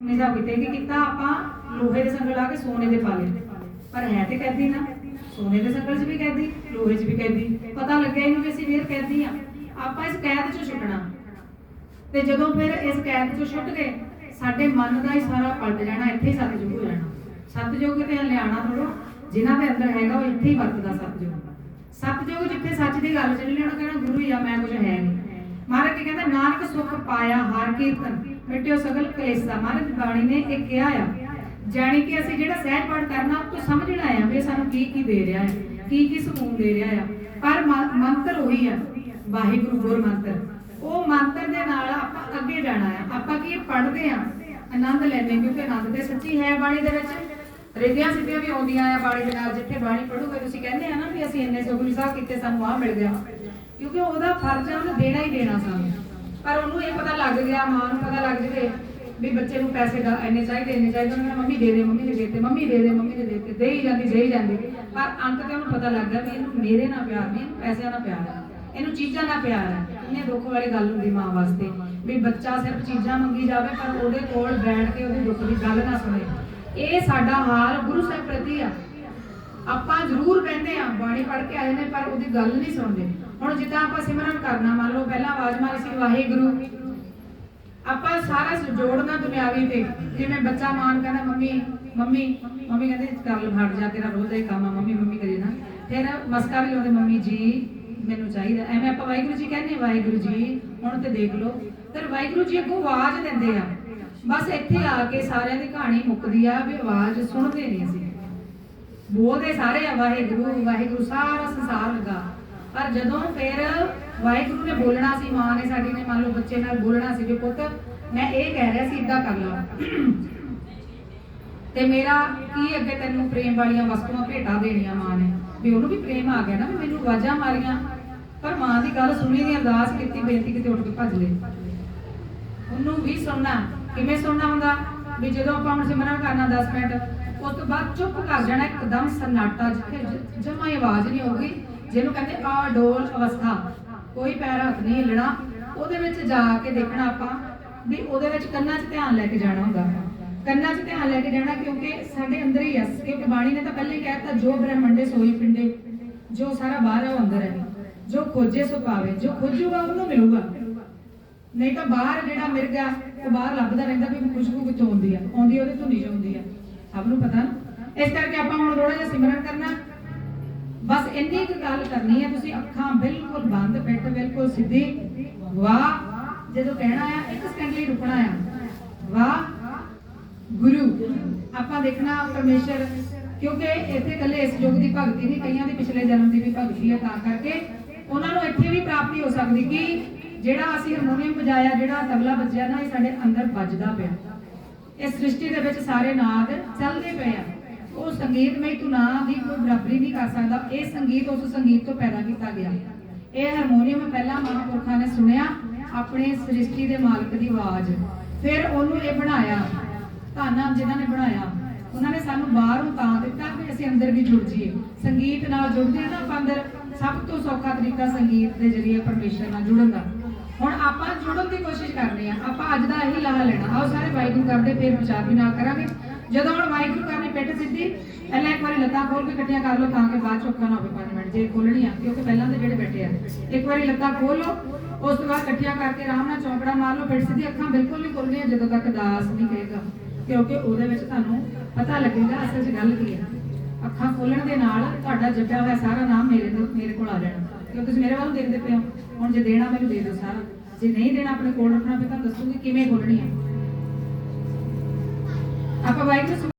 ਮੇਰਾ ਕਿਤੇ ਕੀ ਕੀਤਾ, ਆਪਾਂ ਲੋਹੇ ਦੇ ਸੰਗਲ ਲਾ ਕੇ ਸੋਨੇ ਦੇ ਪਾ ਪਰ ਹੈ ਤੇ ਕੈਦੀ ਨਾ, ਸੋਨੇ ਦੇ ਸੰਗਲ 'ਚ ਵੀ ਕੈਦੀ, ਲੋਹੇ 'ਚ ਵੀ ਕੈਦੀ। ਪਤਾ ਲੱਗਿਆ ਇਹਨੂੰ ਵੀ ਅਸੀਂ ਫੇਰ ਕੈਦੀ ਆ। ਆਪਾਂ ਇਸ ਕੈਦ 'ਚੋਂ ਛੁੱਟਣਾ। ਤੇ ਜਦੋਂ ਫਿਰ ਇਸ ਕੈਦ 'ਚੋਂ ਛੁੱਟ ਗਏ, ਸਾਡੇ ਮਨ ਦਾ ਹੀ ਸਾਰਾ ਪਲਟ ਜਾਣਾ, ਇੱਥੇ ਹੀ ਸਤਜੁਗ ਹੋ ਜਾਣਾ। ਸਤਜੁਗ ਤੇ ਲਿਆਣਾ ਥੋੜੋ ਜਿਨ੍ਹਾਂ ਦੇ ਅੰਦਰ ਹੈਗਾ ਉਹ ਇੱਥੇ ਹੀ ਵਰਤਦਾ ਸਤਜੁਗ ਸਤਜੁਗ ਜਿੱਥੇ ਸੱਚ ਦੀ ਗੱਲ ਚੱਲੀ, ਉਹਨੂੰ ਕਹਿਣਾ, ਗੁਰੂ ਹੀ ਆ ਮੈਂ ਕੁਝ ਹੈ ਨਹੀਂ। ਮਹਾਰਾਜ ਕੀ ਕਹਿੰਦਾ, ਨਾਨਕ ਸੁਖ ਪਾਇਆ, ਹਰ ਕੀਰਤਨ। ਮਿਟਿਓ ਸਗਲ ਕਲੇਸ਼ਾ ਮਹਾਰਾਜ ਬਾਣੀ ਨੇ ਇਹ ਕਿਹਾ ਆ। ਜਾਣੀ ਕਿ ਅਸੀਂ ਜਿਹੜਾ ਸਹਿਜ ਪਾਠ ਕਰਨਾ, ਉਹ ਤੋਂ ਸਮਝਣਾ ਆ ਵੀ ਸਾਨੂੰ ਕੀ ਕੀ ਦੇ ਰਿਹਾ ਹੈ, ਕੀ ਕੀ ਸਕੂਨ ਦੇ ਰਿਹਾ ਆ। ਪਰ ਮੰਤਰ ਉਹੀ ਆ, ਵਾਹਿਗੁਰੂ ਗੁਰ ਮੰਤਰ। ਉਹ ਮੰਤਰ ਦੇ ਨਾਲ ਆਪਾਂ ਅੱਗੇ ਜਾਣਾ ਆ। ਆਪਾਂ ਕੀ ਪੜ੍ਹਦੇ ਆ? ਆਨੰਦ ਲੈਂਦੇ ਕਿਉਂਕਿ ਆਨੰਦ ਤੇ ਸੱਚੀ ਹੈ ਬਾਣੀ ਦੇ ਵਿੱਚ। ਰਿੱਧੀਆਂ ਸਿੱਧੀਆਂ ਵੀ ਆਉਂਦੀਆਂ ਆ ਬਾਣੀ ਦੇ ਨਾਲ, ਜਿੱਥੇ ਬਾਣੀ ਪੜੂਗੇ ਤੁਸੀਂ ਕਹਿੰਦੇ ਆ ਨਾ ਵੀ ਅਸੀਂ ਇੰਨੇ ਸੁਖਮਨੀ ਸਾਹਿਬ ਕੀਤੇ, ਸਾਨੂੰ ਆਹ ਮਿਲ ਗਿਆ। ਕਿਉਂਕਿ ਉਹਦਾ ਫਰਜ਼ ਆ, ਉਹਨੂੰ ਦੇਣਾ ਹੀ ਦੇਣਾ ਸਾਨੂੰ। ਪਰ ਉਹਨੂੰ ਇਹ ਪਤਾ ਲੱਗ ਗਿਆ, ਮਾਂ ਨੂੰ ਪਤਾ ਲੱਗ ਜਵੇ ਵੀ ਬੱਚੇ ਨੂੰ ਪੈਸੇ ਦਾ ਇੰਨੇ ਚਾਹੀਦੇ ਇੰਨੇ ਚਾਹੀਦੇ। ਉਹਨੇ ਮੰਮੀ ਦੇ ਦੇ, ਮੰਮੀ ਨੇ ਦੇ ਦਿੱਤੇ, ਮੰਮੀ ਦੇ ਦੇ, ਮੰਮੀ ਨੇ ਦੇ ਦਿੱਤੇ। ਦੇ ਹੀ ਜਾਂਦੀ, ਦੇ ਹੀ ਜਾਂਦੀ। ਪਰ ਅੰਤ ਤੇ ਉਹਨੂੰ ਪਤਾ ਲੱਗ ਗਿਆ ਵੀ ਇਹਨੂੰ ਮੇਰੇ ਨਾਲ ਪਿਆਰ ਨਹੀਂ ਪੈਸਿਆਂ ਨਾਲ ਪਿਆਰ ਹੈ। ਇਹਨੂੰ ਚੀਜ਼ਾਂ ਨਾਲ ਪਿਆਰ ਹੈ। ਇਹਨੇ ਦੁੱਖ ਵਾਲੀ ਗੱਲ ਹੁੰਦੀ ਮਾਂ ਵਾਸਤੇ ਵੀ ਬੱਚਾ ਸਿਰਫ ਚੀਜ਼ਾਂ ਮੰਗੀ ਜਾਵੇ, ਪਰ ਉਹਦੇ ਕੋਲ ਬੈਠ ਕੇ ਉਹਦੇ ਦੁੱਖ ਦੀ ਗੱਲ ਨਾ ਸੁਣੇ। ਇਹ ਸਾਡਾ ਹਾਲ ਗੁਰੂ ਸਾਹਿਬ ਪ੍ਰਤੀ ਆ। ਆਪਾਂ ਜ਼ਰੂਰ ਕਹਿੰਦੇ ਆ, ਬਾਣੀ ਪੜ੍ਹ ਕੇ ਆਏ ਨੇ, ਪਰ ਉਹਦੀ ਗੱਲ ਨਹੀਂ ਸੁਣਦੇ। ਹੁਣ ਜਿੱਦਾਂ ਆਪਾਂ ਸਿਮਰਨ ਕਰਨਾ, ਮੰਨ ਲਓ ਪਹਿਲਾਂ ਆਵਾਜ਼ ਮਾਰੀ ਸੀ, ਵਾਹਿਗੁਰੂ। ਆਪਾਂ ਸਾਰਾ ਜੋੜਨਾ ਦੁਨਿਆਵੀ ਤੇ। ਜਿਵੇਂ ਬੱਚਾ ਮਾਨ ਕਹਿੰਦਾ, ਮੰਮੀ ਮੰਮੀ ਮੰਮੀ ਕਹਿੰਦੇ ਕਰ ਲ ਫੜ ਜਾ, ਤੇਰਾ ਰੋਜ਼ ਦਾ ਹੀ ਕੰਮ ਆ, ਮੰਮੀ ਮੰਮੀ ਕਰੇ ਨਾ। ਫਿਰ ਮਸਕਾ ਵੀ ਲਾਉਂਦੇ, ਮੰਮੀ ਜੀ, ਮੈਨੂੰ ਚਾਹੀਦਾ। ਐਵੇਂ ਆਪਾਂ ਵਾਹਿਗੁਰੂ ਜੀ ਕਹਿੰਦੇ ਵਾਹਿਗੁਰੂ ਜੀ, ਹੁਣ ਤੇ ਦੇਖ ਲਓ। ਫਿਰ ਵਾਹਿਗੁਰੂ ਜੀ ਅੱਗੋਂ ਆਵਾਜ਼ ਦਿੰਦੇ ਆ। ਬਸ ਇੱਥੇ ਆ ਕੇ ਸਾਰਿਆਂ ਦੀ ਕਹਾਣੀ ਮੁੱਕਦੀ ਆ, ਵੀ ਆਵਾਜ਼ ਸੁਣਦੇ ਨਹੀਂ ਅਸੀਂ। ਬੋਲਦੇ ਸਾਰੇ ਆ, ਵਾਹਿਗੁਰੂ ਵਾਹਿਗੁਰੂ, ਸਾਰਾ ਸੰਸਾਰ ਲੱਗਾ। ਪਰ ਜਦੋਂ ਫਿਰ ਵਾਹਿਗੁਰੂ ਨੇ ਬੋਲਣਾ ਸੀ, ਮਾਂ ਨੇ ਸਾਡੀ ਨੇ ਮੰਨ ਲਓ ਬੱਚੇ ਨਾਲ ਬੋਲਣਾ ਸੀ ਵੀ ਪੁੱਤ, ਮੈਂ ਇਹ ਕਹਿ ਰਿਹਾ ਸੀ ਇਦਾਂ ਕਰ ਲਾ। ਤੇ ਮੇਰਾ ਕੀ ਅੱਗੇ ਤੈਨੂੰ ਪ੍ਰੇਮ ਵਾਲੀਆਂ ਵਸਤੂਆਂ ਭੇਟਾ ਦੇਣੀਆਂ ਮਾਂ ਨੇ? ਵੀ ਉਹਨੂੰ ਵੀ ਪ੍ਰੇਮ ਆ ਗਿਆ ਨਾ, ਵੀ ਮੈਨੂੰ ਆਵਾਜ਼ਾਂ ਮਾਰੀਆਂ। ਪਰ ਮਾਂ ਦੀ ਗੱਲ ਸੁਣੀ ਦੀ ਅਰਦਾਸ ਕੀਤੀ, ਬੇਨਤੀ ਕਿਤੇ, ਉੱਠ ਕੇ ਭੱਜ ਲਏ ਉਹਨੂੰ ਵੀ ਸੁਣਨਾ, ਕਿਵੇਂ ਸੁਣਨਾ ਹੁੰਦਾ? ਵੀ ਜਦੋਂ ਆਪਾਂ ਹੁਣ ਸਿਮਰਨ ਕਰਨਾ 10 ਮਿੰਟ, ਉਸ ਤੋਂ ਬਾਅਦ ਚੁੱਪ ਕਰ ਜਾਣਾ ਇੱਕਦਮ ਸਨਾਟਾ ਜਿੱਥੇ ਜਮਾ ਆਵਾਜ਼ ਨਹੀਂ ਹੋਊਗੀ ਜਿਹਨੂੰ ਕਹਿੰਦੇ ਆ ਡੋਲ ਅਵਸਥਾ। ਕੋਈ ਪੈਰ ਹੱਥ ਨਹੀਂ ਹਿੱਲਣਾ। ਉਹਦੇ ਵਿੱਚ ਜਾ ਕੇ ਦੇਖਣਾ ਆਪਾਂ ਵੀ ਉਹਦੇ ਵਿੱਚ ਕੰਨਾਂ 'ਚ ਧਿਆਨ ਲੈ ਕੇ ਜਾਣਾ ਹੁੰਦਾ। ਕੰਨਾਂ 'ਚ ਧਿਆਨ ਲੈ ਕੇ ਜਾਣਾ ਕਿਉਂਕਿ ਸਾਡੇ ਅੰਦਰ ਹੀ ਆ। ਕਿਉਂਕਿ ਬਾਣੀ ਨੇ ਤਾਂ ਪਹਿਲੇ ਹੀ ਕਹਿਤਾ, ਜੋ ਬ੍ਰਹਮੰਡੇ ਸੋਈ ਪਿੰਡੇ ਜੋ ਸਾਰਾ ਬਾਹਰ ਹੈ ਉਹ ਅੰਦਰ ਹੈ ਜੋ ਖੋਜੇ ਸੋ ਪਾਵੇ, ਜੋ ਖੋਜੂਗਾ ਉਹਨੂੰ ਮਿਲੂਗਾ। ਨਹੀਂ ਤਾਂ ਬਾਹਰ ਜਿਹੜਾ ਮਿਰਗਾ ਉਹ ਬਾਹਰ ਲੱਭਦਾ ਰਹਿੰਦਾ ਵੀ ਖੁਸ਼ਬੂ ਕਿੱਥੋਂ ਆਉਂਦੀ ਆ, ਆਉਂਦੀ ਉਹਦੇ ਧੁਨੀ ਚੋਂ ਆਉਂਦੀ ਆ। ਸਭ ਨੂੰ ਪਤਾ ਨਾ। ਇਸ ਕਰਕੇ ਆਪਾਂ ਹੁਣ ਥੋੜਾ ਜਿਹਾ ਸਿਮਰਨ ਕਰਨਾ। ਬਸ ਇੰਨੀ ਕੁ ਗੱਲ ਕਰਨੀ ਹੈ ਤੁਸੀਂ ਅੱਖਾਂ ਬਿਲਕੁਲ ਬੰਦ, ਪਿੱਠ ਬਿਲਕੁਲ ਸਿੱਧੀ। ਵਾਹ, ਜਦੋਂ ਕਹਿਣਾ ਆ, ਇੱਕ ਸਕਿੰਟ ਲਈ ਰੁਕਣਾ ਆ। ਵਾਹ, ਗੁਰੂ। ਆਪਾਂ ਦੇਖਣਾ ਪਰਮੇਸ਼ਰ, ਕਿਉਂਕਿ ਇੱਥੇ ਇਕੱਲੇ ਇਸ ਯੁੱਗ ਦੀ ਭਗਤੀ ਨਹੀਂ, ਕਈਆਂ ਦੀ ਪਿਛਲੇ ਜਨਮ ਦੀ ਵੀ ਭਗਤੀ ਹੈ ਤਾਂ ਕਰਕੇ। ਉਹਨਾਂ ਨੂੰ ਇੱਥੇ ਵੀ ਪ੍ਰਾਪਤੀ ਹੋ ਸਕਦੀ ਕਿ ਜਿਹੜਾ ਅਸੀਂ ਹਾਰਮੋਨੀਅਮ ਵਜਾਇਆ, ਜਿਹੜਾ ਤਬਲਾ ਵੱਜਿਆ ਨਾ, ਇਹ ਸਾਡੇ ਅੰਦਰ ਵੱਜਦਾ ਪਿਆ। ਇਸ ਸ੍ਰਿਸ਼ਟੀ ਦੇ ਵਿੱਚ ਸਾਰੇ ਨਾਦ ਚੱਲਦੇ ਪਏ ਆ। ਉਹ ਸੰਗੀਤਮਈ ਧੁਨਾ ਦੀ ਕੋਈ ਬਰਾਬਰੀ ਨਹੀਂ ਕਰ ਸਕਦਾ। ਇਹ ਸੰਗੀਤ ਉਸ ਸੰਗੀਤ ਤੋਂ ਪੈਦਾ ਕੀਤਾ ਗਿਆ। ਇਹ ਹਾਰਮੋਨੀਅਮ ਪਹਿਲਾਂ ਮਹਾਂਪੁਰਖਾਂ ਨੇ ਸੁਣਿਆ, ਆਪਣੇ ਸ੍ਰਿਸ਼ਟੀ ਦੇ ਮਾਲਕ ਦੀ ਆਵਾਜ਼। ਫਿਰ ਉਹਨੂੰ ਇਹ ਬਣਾਇਆ, ਧੰਨ ਜਿਨ੍ਹਾਂ ਨੇ ਬਣਾਇਆ, ਉਹਨਾਂ ਨੇ ਸਾਨੂੰ ਬਾਹਰੋਂ ਤਾਂ ਦਿੱਤਾ ਕਿ ਅਸੀਂ ਅੰਦਰ ਵੀ ਜੁੜ ਜਾਈਏ। ਸੰਗੀਤ ਨਾਲ ਜੁੜਦੇ ਆ ਨਾ ਆਪਾਂ ਅੰਦਰ, ਸਭ ਤੋਂ ਸੌਖਾ ਤਰੀਕਾ ਸੰਗੀਤ ਦੇ ਜ਼ਰੀਏ ਪਰਮੇਸ਼ਰ ਨਾਲ ਜੁੜਨ ਦਾ। ਹੁਣ ਆਪਾਂ ਜੁੜਨ ਦੀ ਕੋਸ਼ਿਸ਼ ਕਰਨੀ ਆ। ਆਪਾਂ ਅੱਜ ਦਾ ਇਹੀ ਲਾਹਾ ਲੈਣਾ। ਆਓ ਸਾਰੇ ਵਾਹਿਗੁਰੂ ਕਰਦੇ ਫਿਰ ਵਿਚਾਰ ਵੀ ਨਾਲ ਕਰਾਂਗੇ। ਜਦੋਂ ਹੁਣ ਵਾਹਿਗੁਰੂ ਕਰਨੀ ਪਿੱਠ ਸਿੱਧੀ, ਪਹਿਲਾਂ ਇੱਕ ਵਾਰੀ ਲੱਤਾਂ ਖੋਲ ਕੇ ਇਕੱਠੀਆਂ ਕਰ ਲਓ ਤਾਂ ਕਿ ਬਾਅਦ ਚੋਂ ਨਾ ਹੋਵੇ 5 ਮਿੰਟ। ਜੇ ਖੋਲਣੀ ਆ, ਕਿਉਂਕਿ ਪਹਿਲਾਂ ਦੇ ਜਿਹੜੇ ਬੈਠੇ ਆ, ਇੱਕ ਵਾਰੀ ਲੱਤਾਂ ਖੋਲ ਲਓ, ਉਸ ਤੋਂ ਬਾਅਦ ਇਕੱਠੀਆਂ ਕਰਕੇ ਆਰਾਮ ਨਾਲ ਚੌਂਕੜਾ ਮਾਰ ਲਓ ਪਿੱਠ ਸਿੱਧੀ ਅੱਖਾਂ ਬਿਲਕੁਲ ਨਹੀਂ ਖੁੱਲਣੀਆਂ ਜਦੋਂ ਤੱਕ ਦਾਸ ਨਹੀਂ ਕਹੇਗਾ। ਕਿਉਂਕਿ ਉਹਦੇ ਵਿੱਚ ਤੁਹਾਨੂੰ ਪਤਾ ਲੱਗੇਗਾ ਅਸਲ 'ਚ ਗੱਲ ਕੀ ਹੈ ਅੱਖਾਂ ਖੋਲਣ ਦੇ ਨਾਲ ਤੁਹਾਡਾ ਜਪਿਆ ਹੋਇਆ ਸਾਰਾ ਨਾਮ ਮੇਰੇ ਤੋਂ, ਮੇਰੇ ਕੋਲ ਆ ਜਾਣਾ। ਕਿਉਂਕਿ ਤੁਸੀਂ ਮੇਰੇ ਵੱਲ ਦੇਖਦੇ ਪਏ ਹੋ। ਹੁਣ ਜੇ ਦੇਣਾ ਮੈਨੂੰ ਦੇ ਦਿਓ ਸਾਰਾ ਜੇ ਨਹੀਂ ਦੇਣਾ ਆਪਣੇ ਕੋਲ ਰੱਖਣਾ, ਫਿਰ ਤਾਂ ਦੱਸੂਗੀ ਕਿਵੇਂ ਖੋਲਣੀ ਹੈ ਆਪਾਂ ਵਾਹਿਗੁਰੂ